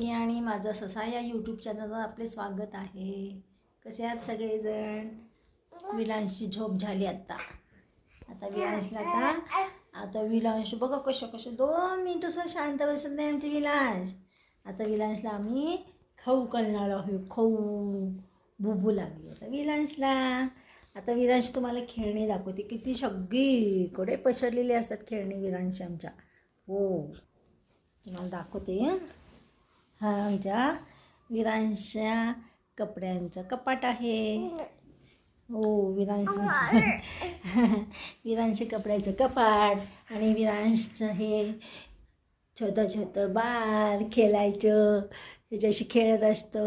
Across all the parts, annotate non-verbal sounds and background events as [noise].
मी आणि माझा ससा या यूट्यूब चॅनलवर आपले स्वागत आहे. कसे आहात सगळेजण? विलांशची झोप झाली आत्ता आता विलांशला आता आता विलांश बघा कशा कसं दोन मिनिट असं शांत बसत नाही आमचे विलांश. आता विलांशला आम्ही खाऊ करणार आहोत. खाऊ. बुबू लागली आता विलांशला. आता विरांश तुम्हाला खेळणी दाखवते. किती सगळीकडे पसरलेली असतात खेळणी विलांश आमच्या. हो. तुम्हाला दाखवते हा आमच्या विरांशा कपड्यांचं कपाट आहे. हो विरांश [laughs] विरांश कपड्याचं कपाट आणि विरांशचं हे छोटं छोटं बाल खेळायचं त्याच्याशी खेळत असतो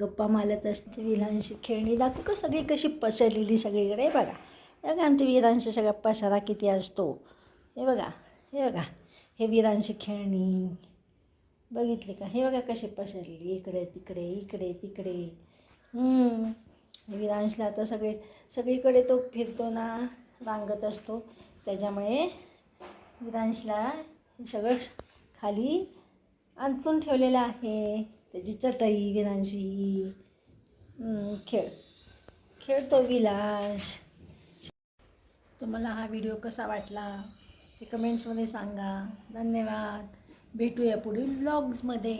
गप्पा मारत असतो. विरांशी खेळणी दाखवू का सगळी कशी पसरलेली सगळीकडे बघा. हे बघा आमच्या विरांशी सगळा पसारा किती असतो. हे बघा हे बघा. हे विरांशी खेळणी. बघितले का? हे बघा कसे पसरले. इकडे तिकडे इकडे तिकडे. विधांशला विरांशला आता सगळे सगळीकडे तो फिरतो ना रांगत असतो. त्याच्यामुळे विरांशला हे सगळं खाली आणून ठेवलेलं आहे. त्याची चटई विरांशी खेळ. खेळतो विलास तुम्हाला हा व्हिडिओ कसा वाटला ते कमेंट्समध्ये सांगा. धन्यवाद. भेटूया पुढील ब्लॉग्समध्ये